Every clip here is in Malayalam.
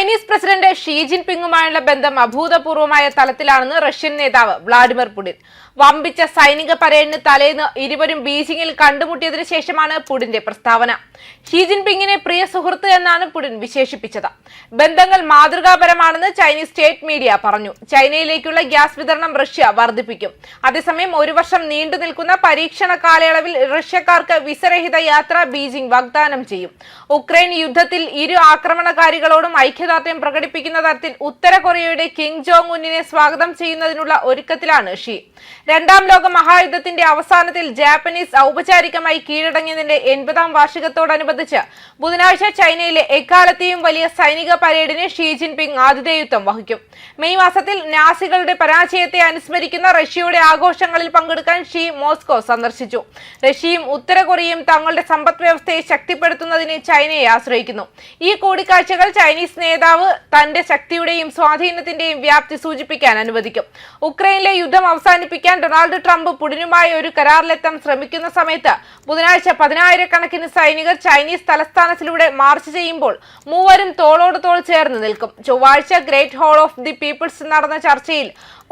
ചൈനീസ് പ്രസിഡന്റ് ഷീ ജിൻപിങ്ങുമായുള്ള ബന്ധം അഭൂതപൂർവമായ തലത്തിലാണെന്ന് റഷ്യൻ നേതാവ് വ്ളാഡിമിർ പുടിൻ. വമ്പിച്ച സൈനിക പരേഡിന് തലേന്ന് ഇരുവരും ബീജിംഗിൽ കണ്ടുമുട്ടിയതിനു ശേഷമാണ് പുടിന്റെ പ്രസ്താവന. ഷീ ജിൻപിങ്ങിനെ പ്രിയ സുഹൃത്ത് എന്നാണ് പുടിൻ വിശേഷിപ്പിച്ചത്. ബന്ധങ്ങൾ മാതൃകാപരമാണെന്ന് ചൈനീസ് സ്റ്റേറ്റ് മീഡിയ പറഞ്ഞു. ചൈനയിലേക്കുള്ള ഗ്യാസ് വിതരണം റഷ്യ വർദ്ധിപ്പിക്കും. അതേസമയം ഒരു വർഷം നീണ്ടു നിൽക്കുന്ന പരീക്ഷണ കാലയളവിൽ റഷ്യക്കാർക്ക് വിസരഹിത യാത്ര ബീജിംഗ് വാഗ്ദാനം ചെയ്യും. ഉക്രൈൻ യുദ്ധത്തിൽ ഇരു ആക്രമണകാരികളോടും ഐക്യദാർഢ്യം പ്രകടിപ്പിക്കുന്ന തരത്തിൽ ഉത്തര കൊറിയയുടെ കിങ് ജോങ് ഉന്നിനെ സ്വാഗതം ചെയ്യുന്നതിനുള്ള ഒരുക്കത്തിലാണ് ഷി. രണ്ടാം ലോക മഹായുദ്ധത്തിന്റെ അവസാനത്തിൽ ജാപ്പനീസ് ഔപചാരികമായി കീഴടങ്ങിയതിന്റെ എൺപതാം വാർഷികത്തോടനുബന്ധിച്ച് ബുധനാഴ്ച ചൈനയിലെ എക്കാലത്തെയും വലിയ സൈനിക പരേഡിന് ഷീ ജിൻപിങ് ആതിഥേയത്വം വഹിക്കും. മെയ് മാസത്തിൽ നാസികളുടെ പരാജയത്തെ അനുസ്മരിക്കുന്ന റഷ്യയുടെ ആഘോഷങ്ങളിൽ പങ്കെടുക്കാൻ ഷീ മോസ്കോ സന്ദർശിച്ചു. റഷ്യയും ഉത്തര കൊറിയയും തങ്ങളുടെ സമ്പദ് വ്യവസ്ഥയെ ശക്തിപ്പെടുത്തുന്നതിന് ചൈനയെ ആശ്രയിക്കുന്നു. ഈ കൂടിക്കാഴ്ചകൾ ചൈനീസ് നേതാവ് തന്റെ ശക്തിയുടെയും സ്വാധീനത്തിന്റെയും വ്യാപ്തി സൂചിപ്പിക്കാൻ അനുവദിക്കും. ഉക്രൈനിലെ യുദ്ധം അവസാനിപ്പിക്കാൻ ഡൊണാൾഡ് ട്രംപ് പുടിനുമായി ഒരു കരാറിലെത്താൻ ശ്രമിക്കുന്ന സമയത്ത് ബുധനാഴ്ച പതിനായിരക്കണക്കിന് സൈനികർ ചൈനീസ് തലസ്ഥാനത്തിലൂടെ മാർച്ച് ചെയ്യുമ്പോൾ മൂവരും തോളോട് തോൾ ചേർന്ന് നിൽക്കും. ചൊവ്വാഴ്ച Great Hall of the Peoples നടന്ന ചർച്ചയിൽ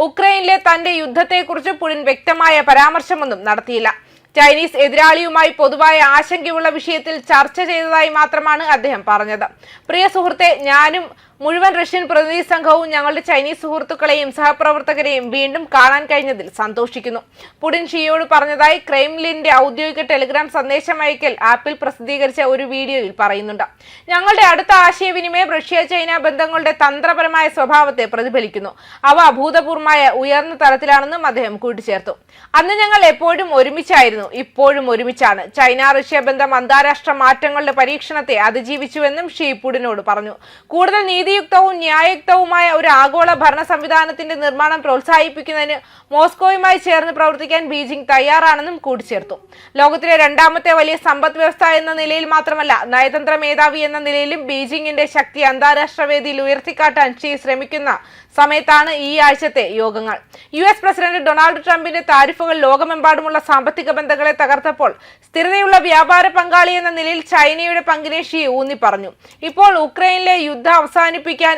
ഉക്രൈനിലെ തന്റെ യുദ്ധത്തെക്കുറിച്ച് പുടിൻ വ്യക്തമായ പരാമർശമൊന്നും നടത്തിയില്ല. ചൈനീസ് എതിരാളിയുമായി പൊതുവായ ആശങ്കയുള്ള വിഷയത്തിൽ ചർച്ച ചെയ്തതായി മാത്രമാണ് അദ്ദേഹം പറഞ്ഞത്. പ്രിയ സുഹൃത്തെ ഞാനും മുഴുവൻ റഷ്യൻ പ്രതിനിധി സംഘവും ഞങ്ങളുടെ ചൈനീസ് സുഹൃത്തുക്കളെയും സഹപ്രവർത്തകരെയും വീണ്ടും കാണാൻ കഴിഞ്ഞതിൽ സന്തോഷിക്കുന്നു. പുടിൻ ഷിയോട് പറഞ്ഞതായി ക്രൈംലിന്റെ ഔദ്യോഗിക ടെലിഗ്രാം സന്ദേശം അയക്കൽ ആപ്പിൽ പ്രസിദ്ധീകരിച്ച ഒരു വീഡിയോയിൽ പറയുന്നുണ്ട്. ഞങ്ങളുടെ അടുത്ത ആശയവിനിമയം റഷ്യ ചൈന ബന്ധങ്ങളുടെ തന്ത്രപരമായ സ്വഭാവത്തെ പ്രതിഫലിക്കുന്നു. അവ അഭൂതപൂർവമായ ഉയർന്ന തലത്തിലാണെന്നും അദ്ദേഹം കൂട്ടിച്ചേർത്തു. അന്ന് ഞങ്ങൾ എപ്പോഴും ഒരുമിച്ചായിരുന്നു. ഇപ്പോഴും ഒരുമിച്ചാണ്. ചൈന റഷ്യ ബന്ധം അന്താരാഷ്ട്ര മാറ്റങ്ങളുടെ പരീക്ഷണത്തെ അതിജീവിച്ചുവെന്നും ഷീ പുടിനോട് പറഞ്ഞു. കൂടുതൽ നീതിയുക്തവും ന്യായയുക്തവുമായ ഒരു ആഗോള ഭരണ സംവിധാനത്തിന്റെ നിർമ്മാണം പ്രോത്സാഹിപ്പിക്കുന്നതിന് മോസ്കോയുമായി ചേർന്ന് പ്രവർത്തിക്കാൻ ബീജിംഗ് തയ്യാറാണെന്നും കൂട്ടിച്ചേർത്തു. ലോകത്തിലെ രണ്ടാമത്തെ വലിയ സമ്പദ് വ്യവസ്ഥ എന്ന നിലയിൽ മാത്രമല്ല നയതന്ത്ര മേധാവി എന്ന നിലയിലും ബീജിംഗിന്റെ ശക്തി അന്താരാഷ്ട്ര വേദിയിൽ ഉയർത്തിക്കാട്ടാൻ ഷീ ശ്രമിക്കുന്ന സമയത്താണ് ഈ ആഴ്ചത്തെ യോഗങ്ങൾ. യു എസ് പ്രസിഡന്റ് ഡൊണാൾഡ് ട്രംപിന്റെ താരിഫുകൾ ലോകമെമ്പാടുമുള്ള സാമ്പത്തിക ബന്ധങ്ങളെ തകർത്തപ്പോൾ സ്ഥിരതയുള്ള വ്യാപാര പങ്കാളി എന്ന നിലയിൽ ചൈനയുടെ പങ്കിനെ ഷീ ഊന്നി പറഞ്ഞു ഇപ്പോൾ ഉക്രൈനിലെ യുദ്ധം അവസാനിപ്പിക്കാൻ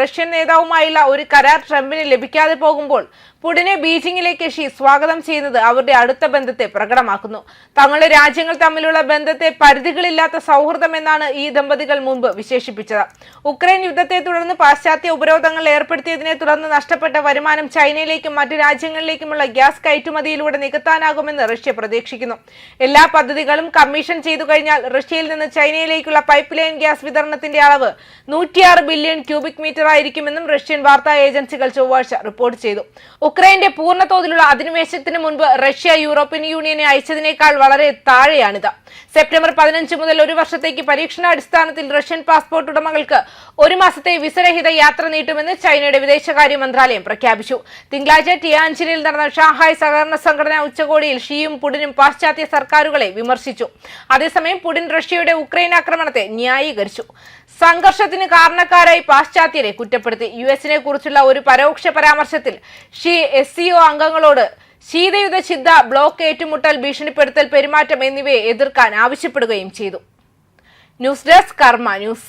റഷ്യൻ നേതാവുമായുള്ള ഒരു കരാർ ട്രംപിന് ലഭിക്കാതെ പോകുമ്പോൾ പുടിനെ ബീജിംഗിലേക്ക് ഷി സ്വാഗതം ചെയ്യുന്നത് അവരുടെ അടുത്ത ബന്ധത്തെ പ്രകടമാക്കുന്നു. തങ്ങളുടെ രാജ്യങ്ങൾ തമ്മിലുള്ള ബന്ധത്തെ പരിധികളില്ലാത്ത സൗഹൃദം എന്നാണ് ഈ ദമ്പതികൾ മുമ്പ് വിശേഷിപ്പിച്ചത്. ഉക്രൈൻ യുദ്ധത്തെ തുടർന്ന് പാശ്ചാത്യ ഉപരോധങ്ങൾ ഏർപ്പെടുത്തിയതിനെ തുടർന്ന് നഷ്ടപ്പെട്ട വരുമാനം ചൈനയിലേക്കും മറ്റ് രാജ്യങ്ങളിലേക്കുമുള്ള ഗ്യാസ് കയറ്റുമതിയിലൂടെ നികത്താനാകുമെന്ന് റഷ്യ പ്രതീക്ഷിക്കുന്നു. എല്ലാ പദ്ധതികളും കമ്മീഷൻ ചെയ്തു കഴിഞ്ഞാൽ റഷ്യയിൽ നിന്ന് ചൈനയിലേക്കുള്ള പൈപ്പ് ലൈൻ ഗ്യാസ് വിതരണത്തിന്റെ അളവ് നൂറ്റിയാറ് ബില്യൺ ക്യൂബിക് മീറ്റർ ആയിരിക്കുമെന്നും റഷ്യൻ വാർത്താ ഏജൻസികൾ ചൊവ്വാഴ്ച റിപ്പോർട്ട് ചെയ്തു. ഉക്രൈന്റെ പൂർണ തോതിലുള്ള അധിനിവേശത്തിന് മുൻപ് റഷ്യ യൂറോപ്യൻ യൂണിയനെ അയച്ചതിനേക്കാൾ വളരെ താഴെയാണിത്. സെപ്റ്റംബർ പതിനഞ്ച് മുതൽ ഒരു വർഷത്തേക്ക് പരീക്ഷണാടിസ്ഥാനത്തിൽ റഷ്യൻ പാസ്പോർട്ട് ഉടമകൾക്ക് ഒരു മാസത്തെ വിസരഹിത യാത്ര നീട്ടുമെന്ന് ചൈനയുടെ വിദേശകാര്യ മന്ത്രാലയം പ്രഖ്യാപിച്ചു. തിങ്കളാഴ്ച ടിയാഞ്ചിലിൽ നടന്ന ഷാങ്ഹായ് സഹകരണ സംഘടനാ ഉച്ചകോടിയിൽ ഷിയും പുടിനും പാശ്ചാത്യ സർക്കാരുകളെ വിമർശിച്ചു. അതേസമയം പുടിൻ റഷ്യയുടെ ഉക്രൈൻ ആക്രമണത്തെ ന്യായീകരിച്ചു. സംഘർഷത്തിന് കാരണക്കാരായി പാശ്ചാത്യരെ കുറ്റപ്പെടുത്തി. യു എസിനെ കുറിച്ചുള്ള ഒരു പരോക്ഷ പരാമർശത്തിൽ ഷീ എസ് സിഒ അംഗങ്ങളോട് ശീതയുധ ചിന്ത ബ്ലോക്ക് ഏറ്റുമുട്ടൽ ഭീഷണിപ്പെടുത്തൽ പെരുമാറ്റം എന്നിവയെ എതിർക്കാൻ ആവശ്യപ്പെടുകയും ചെയ്തു. News desk Karma news.